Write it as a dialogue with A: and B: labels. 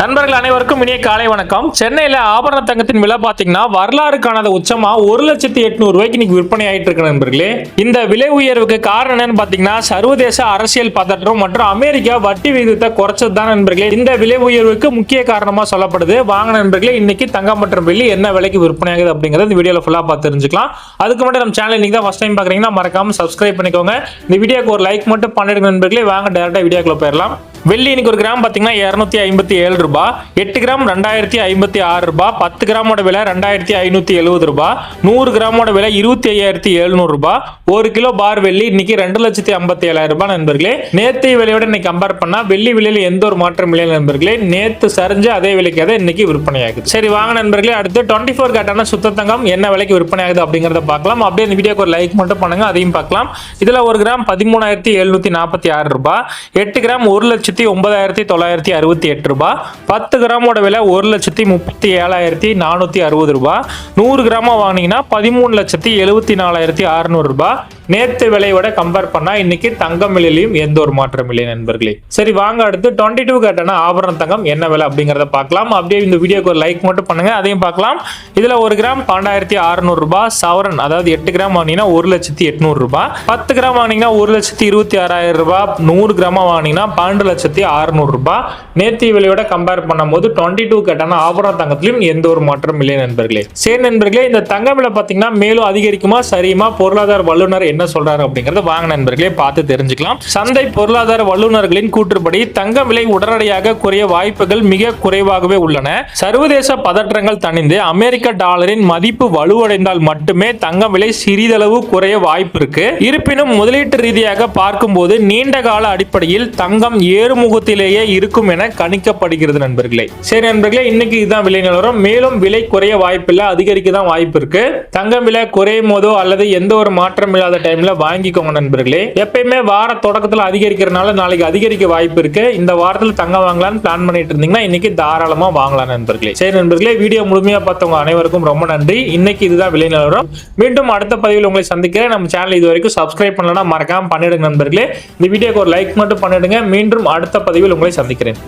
A: நண்பர்கள் அனைவருக்கும் இனிய காலை வணக்கம். சென்னையில் ஆபரண தங்கத்தின் விலை பார்த்தீங்கன்னா வரலாறு காணாத உச்சமா ஒரு லட்சத்தி எட்நூறு ரூபாய்க்கு இன்னைக்கு விற்பனை ஆயிட்டு இருக்கு நண்பர்களே. இந்த விலை உயர்வுக்கு காரணம் என்னன்னு பார்த்தீங்கன்னா சர்வதேச அரசியல் பதற்றம் மற்றும் அமெரிக்கா வட்டி விகிதத்தை குறைச்சது தான் நண்பர்களே. இந்த விலை உயர்வுக்கு முக்கிய காரணமாக சொல்லப்படுது. வாங்க நண்பர்களே இன்னைக்கு தங்கம் மற்றும் வெள்ளி என்ன விலைக்கு விற்பனை ஆகுது அப்படிங்கறது இந்த வீடியோவில் ஃபுல்லாக பார்த்து தெரிஞ்சுக்கலாம். அதுக்கு மட்டும் நம்ம சேனல் இன்னைக்கு தான் ஃபஸ்ட் டைம் பார்க்குறீங்கன்னா மறக்காம சப்ஸ்கிரைப் பண்ணிக்கோங்க. இந்த வீடியோக்கு ஒரு லைக் மட்டும் பண்ணிடுங்க நண்பர்களே. வாங்க டேரெக்டாக வீடியோக்குள்ள போயிடலாம். வெள்ளி இன்னைக்கு ஒரு கிராம் பார்த்தீங்கன்னா இரநூத்தி ஐம்பத்தி ஏழு ரூபாய் எட்டு கிராம் ரெண்டாயிரத்தி ஐம்பத்தி ஆறு ரூபாய் பத்து கிராமோட விலை ரெண்டாயிரத்தி ஐநூத்தி எழுபது ரூபாய் நூறு கிராமோட விலை இருபத்தி ஐயாயிரத்தி எழுநூறு ரூபாய் ஒரு கிலோ பார் வெள்ளி இன்னைக்கு ரெண்டு லட்சத்தி ஐம்பத்தி ஏழாயிரம் ரூபாய் நண்பர்களே. நேற்று விலையோட இன்னைக்கு கம்பேர் பண்ணா வெள்ளி விலையில எந்த ஒரு மாற்றம் இல்லை நண்பர்களே. நேத்து சரிஞ்சு அதே விலைக்கு அதை இன்னைக்கு விற்பனையாகுது. சரி வாங்க நண்பர்களே அடுத்து டுவெண்ட்டி ஃபோர் கேட்டான சுத்த தங்கம் என்ன விலைக்கு விற்பனையாகுது அப்படிங்கிறத அப்படிங்கறத பார்க்கலாம். அப்படியே இந்த வீடியோக்கு ஒரு லைக் மட்டும் பண்ணுங்க அதையும் பார்க்கலாம். இதுல ஒரு கிராம் பதிமூணாயிரத்தி எழுநூத்தி நாற்பத்தி ஆறு ரூபாய். எட்டு கிராம் ஒரு லட்சத்தி ஒன்பதாயிரத்தி தொள்ளாயிரத்தி அறுபத்தி எட்டு ரூபாய் பத்து கிராமோட விலை ஒரு லட்சத்தி முப்பத்தி ஏழாயிரத்தி நானூற்றி அறுபது ரூபாய் நூறு கிராமம் வாங்கினீங்கன்னா பதிமூணு லட்சத்தி எழுபத்தி நாலாயிரத்தி அறுநூறு நேற்று விலையோட கம்பேர் பண்ணா இன்னைக்கு தங்கம் விலையிலையும் எந்த ஒரு மாற்றம் இல்லை நண்பர்களே. சரி வாங்க அடுத்து டுவெண்ட்டி டூ கேட்டான ஆபரண தங்கம் என்ன விலை அப்படிங்கறத பார்க்கலாம். அப்படியே இந்த வீடியோக்கு ஒரு லைக் மட்டும் பண்ணுங்க அதையும் பார்க்கலாம். இதுல ஒரு கிராம் பன்னெண்டாயிரத்தி அறுநூறு ரூபாய் சவரன் அதாவது எட்டு கிராம் வாங்கினீங்கன்னா ஒரு லட்சத்தி எட்நூறு ரூபாய். பத்து கிராம் வாங்கினீங்கன்னா ஒரு லட்சத்தி இருபத்தி ஆறாயிரம் ரூபாய். நூறு கிராம் வாங்கினீங்கன்னா பன்னெண்டு லட்சத்தி அறுநூறு ரூபாய். நேற்றைய விலையோட கம்பேர் பண்ணும்போது டுவெண்ட்டி டூ கேட்டான ஆபரண தங்கத்திலும் எந்த ஒரு மாற்றம் இல்லை நண்பர்களே. சரி நண்பர்களே இந்த தங்க விலை பார்த்தீங்கன்னா மேலும் அதிகரிக்குமா சரியுமா? பொருளாதார வல்லுநர் என்ன சொல்றாரு அப்படிங்கறத வாங்க நண்பர்களே பார்த்து தெரிஞ்சுக்கலாம். சந்தை பொருளாதார வல்லுநர்களின் கூற்றுப்படி தங்க விலை உடனடியாக குறைய வாய்ப்புகள் மிக குறைவாகவே உள்ளன. சர்வதேச பதற்றங்கள் தணிந்து அமெரிக்க டாலரின் மதிப்பு வலுவடைந்தால் மட்டுமே தங்க விலை சிறிதளவு குறைய வாய்ப்பு இருக்கு. இருப்பினும் முதலீட்டு ரீதியாக பார்க்கும்போது நீண்ட கால அடிப்படையில் தங்கம் ஏறுமுகத்திலேயே இருக்கும் என கணிக்கப்படுகிறது நண்பர்களே. சரி நண்பர்களே இன்னைக்கு இதுதான் விலை நிலவரம். மேலும் விலை குறைய வாய்ப்பில்லை அதிகரிக்க தான் வாய்ப்பு இருக்கு. தங்கம் விலை குறையும் போதோ அல்லது எந்த ஒரு மாற்றம் இல்லாத டைம்ல வாங்கிக்கோங்க நண்பர்களே. எப்பயுமே வார தொடக்கத்துல அதிகரிக்கிறனால நாளைக்கு அதிகரிக்க வாய்ப்பு இருக்கு. இந்த வாரத்துல தங்க வாங்கலாம்னு பிளான் பண்ணிட்டு இருந்தீங்கன்னா இன்னைக்கு தாராளமா வாங்கலாம் நண்பர்களே. சரி நண்பர்களே வீடியோ முழுமையா பார்த்தவங்க அனைவருக்கும் ரொம்ப நன்றி. இன்னைக்கு இதுதான் விலை நிலவரம். மீண்டும் அடுத்த பதிவில் உங்களை சந்திக்கிறேன். நம்ம சேனல் இது வரைக்கும் சப்ஸ்கிரைப் பண்ணலன்னா மறக்காம பண்ணிடுங்க நண்பர்களே. இந்த வீடியோக்கு ஒரு லைக் மட்டும் பண்ணிடுங்க. மீண்டும் அடுத்த பதிவில் உங்களை சந்திக்கிறேன்.